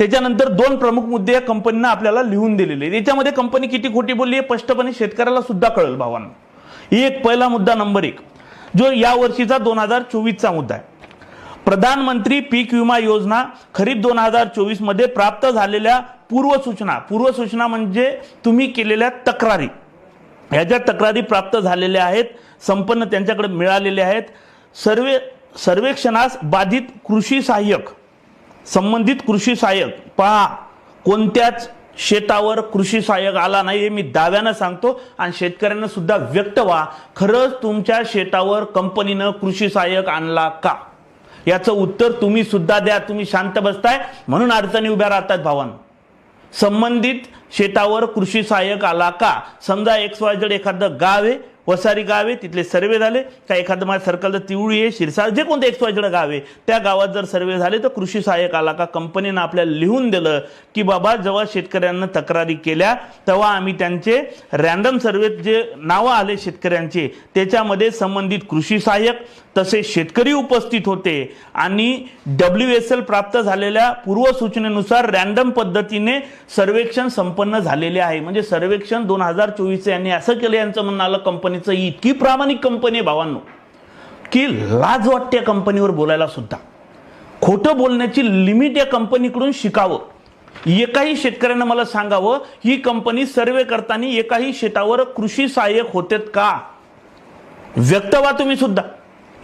त्याच्यानंतर दोन प्रमुख मुद्दे या कंपनीनं आपल्याला लिहून दिलेले याच्यामध्ये कंपनी किती खोटी बोलली आहे स्पष्टपणे शेतकऱ्याला सुद्धा कळेल भावांना. एक पहिला मुद्दा नंबर एक. जो या वर्षीचा दोन हजार चोवीसचा मुद्दा आहे. प्रधानमंत्री पीक विमा योजना खरीप दोन हजार चोवीसमध्ये प्राप्त झालेल्या पूर्वसूचना पूर्वसूचना म्हणजे तुम्ही केलेल्या तक्रारी. ह्या ज्या तक्रारी प्राप्त झालेल्या आहेत संपन्न त्यांच्याकडे मिळालेल्या आहेत सर्वे सर्वेक्षणास बाधित कृषी सहाय्यक संबंधित कृषी सहाय्यक पहा कोणत्याच शेतावर कृषी सहाय्यक आला नाही हे मी दाव्यानं सांगतो आणि शेतकऱ्यांना सुद्धा व्यक्त व्हा खरंच तुमच्या शेतावर कंपनीनं कृषी सहाय्यक आणला का? याचं उत्तर तुम्ही सुद्धा द्या तुम्ही शांत बसताय म्हणून अडचणी उभ्या राहतात भावान. संबंधित शेतावर कृषी सहाय्यक आला का? समजा एक्स वाय झेड एखादं गाव आहे वसारी गाव आहे तिथले सर्वे झाले. का एखादं माझ्या सर्कलचं तिवळी आहे शिरसाळ जे कोणतं एक्स वाय गाव आहे त्या गावात जर सर्वे झाले तर कृषी सहाय्यक आला का कंपनीनं आपल्याला लिहून दिलं की बाबा जेव्हा शेतकऱ्यांना तक्रारी केल्या तेव्हा आम्ही त्यांचे रॅन्डम सर्वेत जे नावं आले शेतकऱ्यांचे त्याच्यामध्ये संबंधित कृषी सहाय्यक तसे शेतकरी उपस्थित होते. आणि डब्ल्यू एस एल प्राप्त झालेल्या पूर्वसूचनेनुसार रॅन्डम पद्धतीने सर्वेक्षण संपन्न झालेले आहे. म्हणजे सर्वेक्षण दोन हजार चोवीस यांनी असं केलं यांचं म्हणणं आलं कंपनीचं इतकी प्रामाणिक कंपनी आहे भावांनो की लाज वाटते या कंपनीवर बोलायला सुद्धा. खोटं बोलण्याची लिमिट या कंपनीकडून शिकावं. एकाही शेतकऱ्यानं मला सांगावं ही कंपनी सर्वे करताना एकाही शेतावर कृषी सहाय्यक होतेत का? व्यक्त व्हा तुम्ही सुद्धा.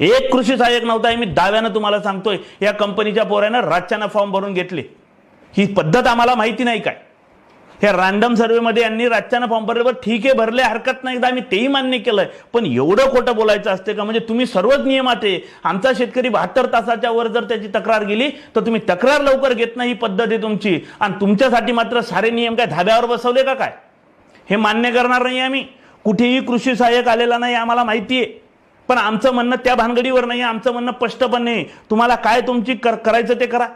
एक कृषी सहाय्यक नव्हता मी दाव्यानं तुम्हाला सांगतोय. या कंपनीच्या पोऱ्यानं रातच्यानं फॉर्म भरून घेतले. ही पद्धत आम्हाला माहिती नाही काय? ह्या रॅन्डम सर्वेमध्ये यांनी राजच्यानं फॉर्म भरले. बरं ठीक आहे भरले हरकत नाही. एकदा आम्ही तेही मान्य केलंय. पण एवढं खोटं बोलायचं असते का? म्हणजे तुम्ही सर्वच नियमात आहे. आमचा शेतकरी बहात्तर तासाच्या वर जर त्याची तक्रार गेली तर तुम्ही तक्रार लवकर घेत नाही ही पद्धत आहे तुमची. आणि तुमच्यासाठी मात्र सारे नियम काय धाब्यावर बसवले का काय? हे मान्य करणार नाही आम्ही. कुठेही कृषी सहाय्यक आलेला नाही आम्हाला माहिती आहे. पण आमचं म्हणणं त्या भानगडीवर नाही आमचं म्हणणं स्पष्टपणे तुम्हाला काय तुमची कर करायचं ते करा.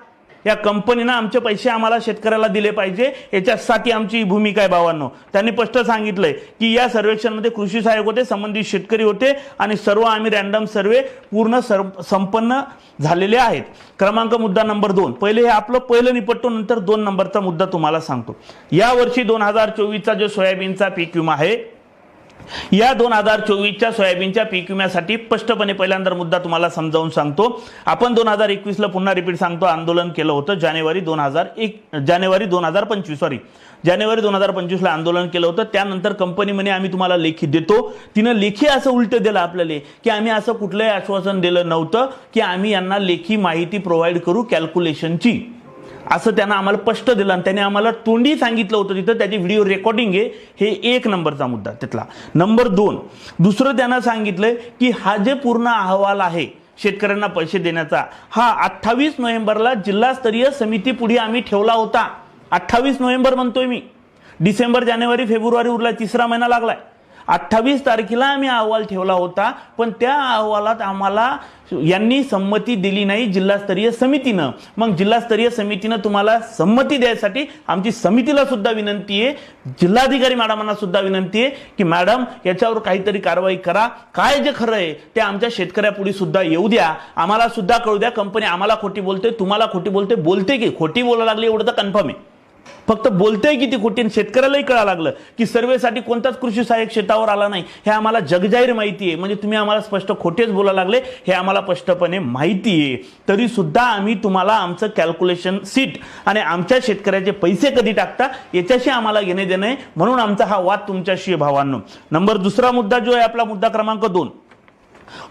या कंपनीनं आमचे पैसे आम्हाला शेतकऱ्याला दिले पाहिजे. याच्यासाठी आमची भूमिका आहे बाबांनो त्यांनी स्पष्ट सांगितलंय की या सर्वेक्षणमध्ये कृषी सहाय्यक होते संबंधित शेतकरी होते आणि सर्व आम्ही रॅन्डम सर्वे पूर्ण सर्व संपन्न झालेले आहेत. क्रमांक मुद्दा नंबर दोन. पहिले हे आपलं पहिलं निपटतो नंतर दोन नंबरचा मुद्दा तुम्हाला सांगतो. यावर्षी दोन हजार चोवीसचा जो सोयाबीनचा पीक विमा आहे या दोन हजार चोवीसच्या सोयाबीनच्या पीक विम्यासाठी स्पष्टपणे पहिल्यांदा मुद्दा तुम्हाला समजावून सांगतो. आपण दोन हजार एकवीसला पुन्हा रिपीट सांगतो आंदोलन केलं होतं जानेवारी दोन हजार एक जानेवारी दोन हजार पंचवीस सॉरी जानेवारी दोन हजार पंचवीसला आंदोलन केलं होतं. त्यानंतर कंपनी म्हणे आम्ही तुम्हाला लेखी देतो. तिनं लेखी असं उलटं दिलं आपल्याला की आम्ही असं कुठलंही आश्वासन दिलं नव्हतं की आम्ही यांना लेखी माहिती प्रोव्हाइड करू कॅल्क्युलेशनची असं त्यांना आम्हाला स्पष्ट दिलं आणि त्याने आम्हाला तोंडी सांगितलं होतं तिथं. त्याची व्हिडिओ रेकॉर्डिंग आहे. हे एक नंबरचा मुद्दा तिथला. नंबर दोन दुसरं त्यांना सांगितलंय की हा जे पूर्ण अहवाल आहे शेतकऱ्यांना पैसे देण्याचा हा अठ्ठावीस नोव्हेंबरला जिल्हास्तरीय समिती पुढे आम्ही ठेवला होता. अठ्ठावीस नोव्हेंबर म्हणतोय मी. डिसेंबर जानेवारी फेब्रुवारी उरला तिसरा महिना लागलाय. अठ्ठावीस तारखेला आम्ही अहवाल ठेवला होता पण त्या अहवालात आम्हाला यांनी संमती दिली नाही जिल्हास्तरीय समितीनं. मग जिल्हास्तरीय समितीनं तुम्हाला संमती द्यायसाठी आमची समितीला सुद्धा विनंती आहे जिल्हाधिकारी मॅडमांना सुद्धा विनंती आहे की मॅडम याच्यावर काहीतरी कारवाई करा. काय जे खरं आहे ते आमच्या शेतकऱ्यापुढे सुद्धा येऊ द्या. आम्हाला सुद्धा कळू द्या. कंपनी आम्हाला खोटी बोलते तुम्हाला खोटी बोलते बोलते की खोटी बोलायला लागली एवढं तर कन्फर्म आहे. फक्त बोलतंय किती खोटी आणि शेतकऱ्यालाही कळा लागलं की सर्वेसाठी कोणताच कृषी सहाय्यक शेतावर आला नाही. हे आम्हाला जगजाहीर माहिती आहे. म्हणजे तुम्ही आम्हाला स्पष्ट खोटेच बोलायला लागले हे आम्हाला स्पष्टपणे माहिती आहे. तरी सुद्धा आम्ही तुम्हाला आमचं कॅल्क्युलेशन सीट आणि आमच्या शेतकऱ्याचे पैसे कधी टाकता याच्याशी आम्हाला घेणे देणे आहे. म्हणून आमचा हा वाद तुमच्याशी आहे भावांनो. नंबर दुसरा मुद्दा जो आहे आपला मुद्दा क्रमांक दोन.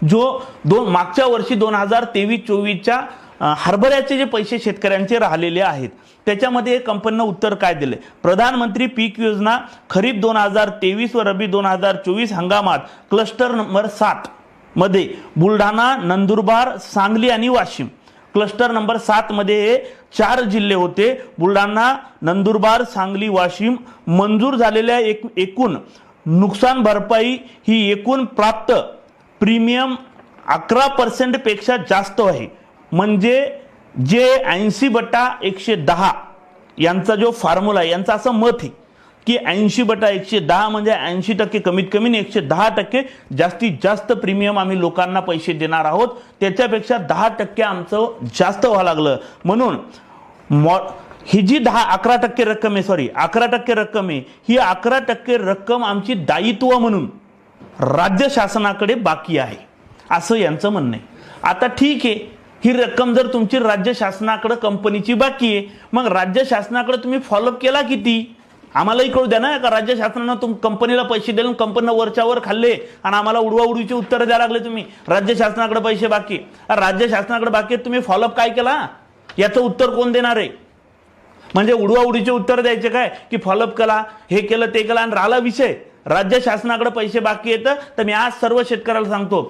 जो दोन मागच्या वर्षी दोन हजार तेवीस चोवीसच्या हरभऱ्याचे जे पैसे शेतकऱ्यांचे राहिलेले आहेत त्याच्यामध्ये कंपनीनं उत्तर काय दिलं प्रधानमंत्री पीक योजना खरीप दोन हजार तेवीस व रबी दोन हजार चोवीस हंगामात क्लस्टर नंबर सात मध्ये बुलढाणा नंदुरबार सांगली आणि वाशिम. क्लस्टर नंबर सातमध्ये हे चार जिल्हे होते. बुलढाणा नंदुरबार सांगली वाशिम मंजूर झालेल्या एक एकूण नुकसान भरपाई ही एकूण प्राप्त प्रीमियम अकरा पर्सेंटपेक्षा जास्त आहे. म्हणजे जे ऐंशी बटा एकशे दहा यांचा जो फॉर्म्युला आहे यांचं असं मत आहे की ऐंशी बटा एकशे दहा म्हणजे ऐंशी टक्के कमीत कमी एकशे दहा टक्के जास्तीत जास्त प्रीमियम आम्ही लोकांना पैसे देणार आहोत. त्याच्यापेक्षा दहा टक्के आमचं जास्त व्हावं लागलं. म्हणून मॉ ही जी दहा अकरा टक्के रक्कम आहे सॉरी अकरा टक्के रक्कम आहे ही अकरा टक्के रक्कम आमची दायित्व म्हणून राज्य शासनाकडे बाकी आहे. असं यांचं म्हणणं आहे. आता ठीक आहे ही रक्कम जर तुमची राज्य शासनाकडे कंपनीची बाकी आहे मग राज्य शासनाकडे तुम्ही फॉलोअप केला किती? आम्हालाही कळू द्या ना का राज्य शासनानं तुम कंपनीला पैसे दिले कंपनीनं वरच्यावर खाल्ले आणि आम्हाला उडवा उडवीची उत्तरं द्यायला लागले तुम्ही. राज्य शासनाकडे पैसे बाकी राज्य शासनाकडे बाकी आहेत, तुम्ही फॉलोअप काय केला? याचं उत्तर कोण देणार आहे? म्हणजे उडवाउडीचे उत्तर द्यायचे काय? की फॉलोअप केला हे केलं ते केलं आणि राहिला विषय. राज्य शासनाकडे पैसे बाकी येतं तर मी आज सर्व शेतकऱ्याला सांगतो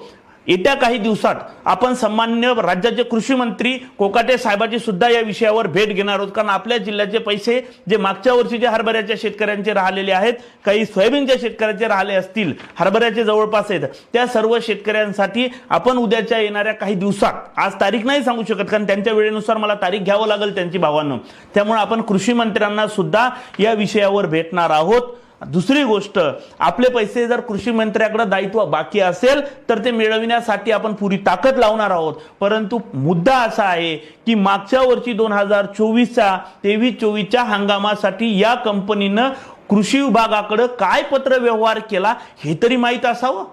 येत्या काही दिवसात आपण सन्मान्य राज्याचे कृषी मंत्री कोकाटे साहेबाची सुद्धा या विषयावर भेट घेणार आहोत. कारण आपल्या जिल्ह्याचे पैसे जे मागच्या वर्षीचे हरभऱ्याच्या शेतकऱ्यांचे राहिलेले आहेत काही सोयाबीनच्या शेतकऱ्यांचे राहिले असतील हरभऱ्याचे जवळपास आहेत त्या सर्व शेतकऱ्यांसाठी आपण उद्याच्या येणाऱ्या काही दिवसात आज तारीख नाही सांगू शकत कारण त्यांच्या वेळेनुसार मला तारीख घ्यावं लागेल त्यांची भावानं. त्यामुळे आपण कृषी मंत्र्यांना सुद्धा या विषयावर भेटणार आहोत. दुसरी गोष्ट आपले पैसे जर कृषी मंत्र्याकडे दायित्व बाकी असेल तर ते मिळविण्यासाठी आपण पुरी ताकद लावणार आहोत. परंतु मुद्दा असा आहे की मागच्या वर्षी दोन हजार चोवीसच्या तेवीस चोवीसच्या हंगामासाठी या कंपनीनं कृषी विभागाकडे काय पत्र व्यवहार केला हे तरी माहीत असावं?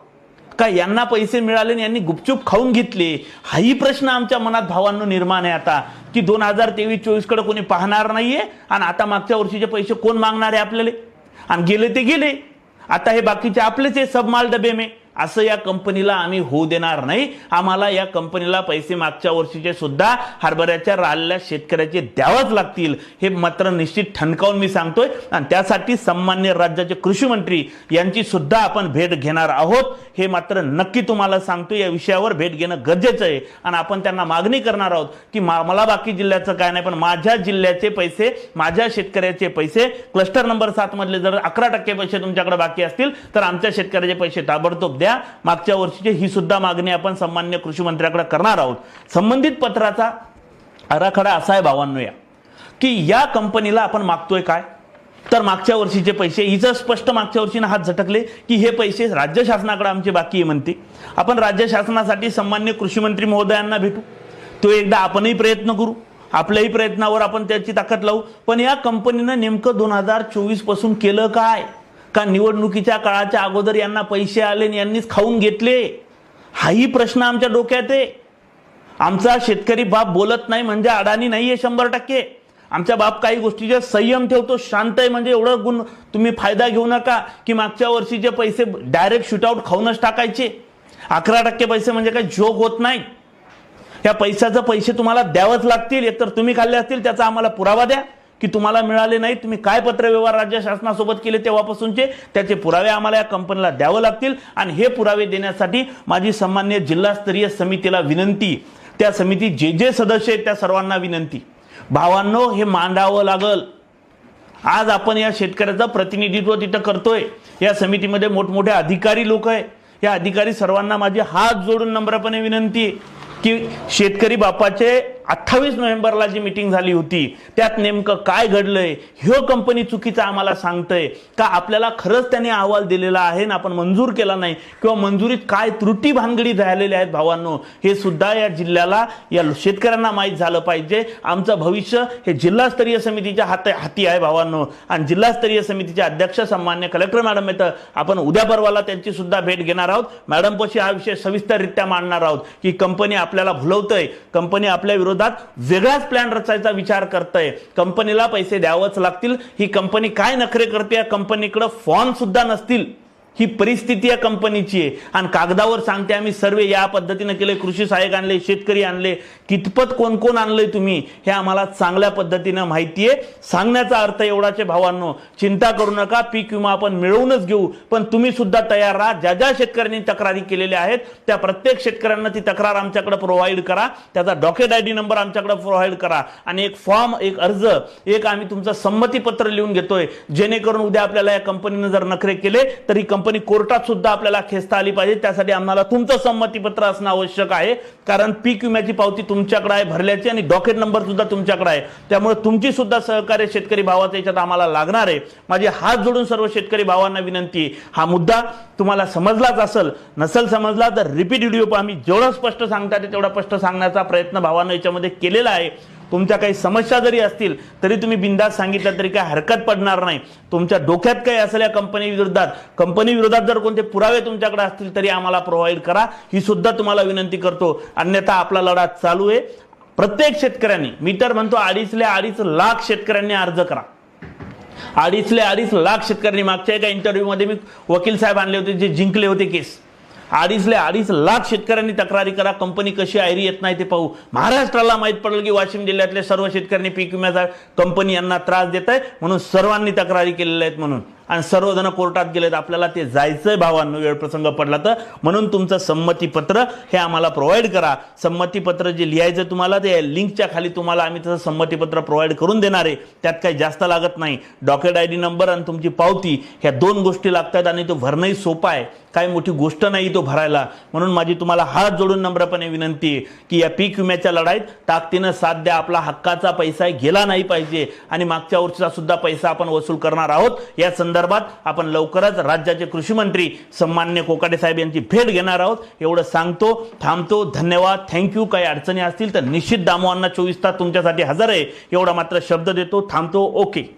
का यांना पैसे मिळाले आणि यांनी गुपचूप खाऊन घेतले? हाही प्रश्न आमच्या मनात भावांनो निर्माण आहे आता की दोन हजार तेवीस चोवीसकडे कोणी पाहणार नाहीये? आणि आता मागच्या वर्षीचे पैसे कोण मागणार आहे आपल्याला? आणि गेले ते गेले. आता हे बाकीचे आपलेच आहे सब माल डबे में. असं या कंपनीला आम्ही होऊ देणार नाही. आम्हाला या कंपनीला पैसे मागच्या वर्षीचे सुद्धा हरभऱ्याच्या राहिलेल्या शेतकऱ्याचे द्यावंच लागतील. हे मात्र निश्चित ठणकावून मी सांगतोय. आणि त्यासाठी सन्मान्य राज्याचे कृषी मंत्री यांची सुद्धा आपण भेट घेणार आहोत. हे मात्र नक्की तुम्हाला सांगतो या विषयावर भेट घेणं गरजेचं आहे. आणि आपण त्यांना मागणी करणार आहोत की मला बाकी जिल्ह्याचं काय नाही पण माझ्या जिल्ह्याचे पैसे माझ्या शेतकऱ्याचे पैसे क्लस्टर नंबर सात मधले जर अकरा टक्के पैसे तुमच्याकडे बाकी असतील तर आमच्या शेतकऱ्याचे पैसे ताबडतोब द्या. मागच्या वर्षीची ही सुद्धा मागणी आपण सन्मान्य कृषी मंत्र्याकडे करणार आहोत. संबंधित पत्राचा आराखडा असा आहे भावांनो या की या कंपनीला आपण मागतोय काय? तर मागच्या वर्षीचे पैसे हिचं स्पष्ट मागच्या वर्षीनं हात झटकले की हे पैसे राज्य शासनाकडे आमचे बाकी आहे म्हणते. आपण राज्य शासनासाठी सन्मान्य कृषी मंत्री महोदयांना भेटू. तो एकदा आपणही प्रयत्न करू. आपल्याही प्रयत्नावर आपण त्याची ताकद लावू. पण या कंपनीनं नेमकं दोन हजार चोवीसपासून केलं काय? का निवडणुकीच्या काळाच्या अगोदर यांना पैसे आले आणि यांनीच खाऊन घेतले? हाही प्रश्न आमच्या डोक्यात आहे. आमचा शेतकरी बाप बोलत नाही म्हणजे अडाणी आहे शंभर टक्के. आमच्या बाप काही गोष्टीचे संयम ठेवतो शांत आहे म्हणजे एवढं गुण तुम्ही फायदा घेऊ नका की मागच्या वर्षीचे पैसे डायरेक्ट शूटआउट खाऊनच टाकायचे. अकरा टक्के पैसे म्हणजे काही जोग होत नाही. या पैशाचं पैसे तुम्हाला द्यावंच लागतील एकतर तुम्ही खाल्ले असतील त्याचा आम्हाला पुरावा द्या. की तुम्हाला मिळाले नाही तुम्ही काय पत्रव्यवहार राज्य शासनासोबत केले तेव्हापासूनचे? त्याचे पुरावे आम्हाला या कंपनीला द्यावं लागतील. आणि हे पुरावे देण्यासाठी माझी सन्मान्य जिल्हास्तरीय समितीला विनंती. त्या समिती जे जे सदस्य आहेत त्या सर्वांना विनंती. भावांनो हे मांडावं लागल. आज आपण या शेतकऱ्याचं प्रतिनिधित्व तिथं करतोय. या समितीमध्ये मोठमोठे अधिकारी लोक आहे या अधिकारी सर्वांना माझी हात जोडून नम्रपणे विनंती की शेतकरी बापाचे अठ्ठावीस नोव्हेंबरला जी मिटिंग झाली होती त्यात नेमकं काय घडलंय ह्यो कंपनी चुकीचा आम्हाला सांगतंय का? आपल्याला खरंच त्याने अहवाल दिलेला आहे ना आपण मंजूर केला नाही? किंवा मंजुरीत काय त्रुटी भानगडी झालेल्या आहेत भावांनो? हे सुद्धा या जिल्ह्याला या शेतकऱ्यांना माहीत झालं पाहिजे. आमचं भविष्य हे जिल्हास्तरीय समितीच्या हात हाती आहे भावांनो. आणि जिल्हास्तरीय समितीचे अध्यक्ष सन्मान्य कलेक्टर मॅडम येतं आपण उद्या परवाला त्यांची सुद्धा भेट घेणार आहोत. मॅडम पशी हा विषय सविस्तररित्या मांडणार आहोत की कंपनी आपल्याला भुलवतंय. कंपनी आपल्या विरोधात वेगळाच प्लॅन रचायचा विचार करतंय. कंपनीला पैसे द्यावंच लागतील. ही कंपनी काय नखरे करते? या कंपनीकडे फॉर्म सुद्धा नसतील. ही परिस्थिती या कंपनीची आहे. आणि कागदावर सांगते आम्ही सर्वे या पद्धतीनं केले कृषी सहाय्यक आणले शेतकरी आणले कितपत कोण कोण आणलंय तुम्ही हे आम्हाला चांगल्या पद्धतीनं माहिती आहे. सांगण्याचा अर्थ एवढाचे भावांनो. चिंता करू नका पीक विमा आपण मिळवूनच घेऊ. पण तुम्ही सुद्धा तयार राहा. ज्या ज्या शेतकऱ्यांनी तक्रारी केलेल्या आहेत त्या प्रत्येक शेतकऱ्यांना ती तक्रार आमच्याकडे प्रोव्हाइड करा. त्याचा डॉक्युमेंट आय डी नंबर आमच्याकडे प्रोव्हाइड करा. आणि एक फॉर्म एक अर्ज एक आम्ही तुमचं संमतीपत्र लिहून घेतोय. जेणेकरून उद्या आपल्याला या कंपनीनं जर नखरे केले तर ही कंपनी कोर्टात सुद्धा आपल्याला खेचता आली पाहिजे. त्यासाठी आम्हाला तुमचं संमतीपत्र असणं आवश्यक आहे. कारण पीक विम्याची पावती तुमच्याकडे आहे भरल्याची आणि डॉकेट नंबर सुद्धा तुमच्याकडे आहे. त्यामुळे तुमची सुद्धा सहकार्य शेतकरी भावाचं याच्यात आम्हाला लागणार आहे. माझी हात जोडून सर्व शेतकरी भावांना विनंती हा मुद्दा तुम्हाला समजलाच असेल नसेल समजला तर रिपीट व्हिडिओ आम्ही जेवढं स्पष्ट सांगता येते तेवढा स्पष्ट सांगण्याचा प्रयत्न भावानं याच्यामध्ये केलेला आहे. तुमच्या काही समस्या जरी असतील तरी तुम्ही बिंदास सांगितलं तरी काही हरकत पडणार नाही. तुमच्या डोक्यात काही असल्या कंपनी विरोधात कंपनी विरोधात जर कोणते पुरावे तुमच्याकडे असतील तरी आम्हाला प्रोव्हाइड करा. ही सुद्धा तुम्हाला विनंती करतो. अन्यथा आपला लढा चालू आहे. प्रत्येक शेतकऱ्यांनी मी तर म्हणतो अडीचले अडीच लाख शेतकऱ्यांनी अर्ज करा. अडीचले अडीच लाख शेतकऱ्यांनी मागच्या एका इंटरव्ह्यूमध्ये मी वकील साहेब आणले होते जे जिंकले होते केस. अडीचले अडीच लाख शेतकऱ्यांनी तक्रारी करा. कंपनी कशी आयरी येत नाही ते पाहू. महाराष्ट्राला माहीत पडलं की वाशिम जिल्ह्यातले सर्व शेतकऱ्यांनी पीक विम्याचा कंपनी यांना त्रास देत आहे म्हणून सर्वांनी तक्रारी केलेल्या आहेत म्हणून. आणि सर्वजण कोर्टात गेलेत. आपल्याला ते जायचंय भावांनो वेळ प्रसंग पडला तर. म्हणून तुमचं संमतीपत्र हे आम्हाला प्रोव्हाइड करा. संमतीपत्र जे लिहायचं तुम्हाला ते लिंकच्या खाली तुम्हाला आम्ही तसं संमतीपत्र प्रोव्हाइड करून देणार आहे. त्यात काही जास्त लागत नाही. डॉक्युमेंट आय डी नंबर आणि तुमची पावती ह्या दोन गोष्टी लागतात आणि तो भरणंही सोपा आहे. काही मोठी गोष्ट नाही तो भरायला. म्हणून माझी तुम्हाला हात जोडून नम्रपणे विनंती आहे की या पीक विम्याच्या लढाईत ताकदीनं साथ द्या. आपला हक्काचा पैसा गेला नाही पाहिजे. आणि मागच्या वर्षीचा सुद्धा पैसा आपण वसूल करणार आहोत. या संदर्भात आपण लवकरच राज्याचे कृषी मंत्री सन्मान्य कोकाटे साहेब यांची भेट घेणार आहोत. एवढं सांगतो थांबतो. धन्यवाद. थँक्यू काही अडचणी असतील तर निश्चित दामोवांना चोवीस तास तुमच्यासाठी हजर आहे. एवढा मात्र शब्द देतो थांबतो. ओके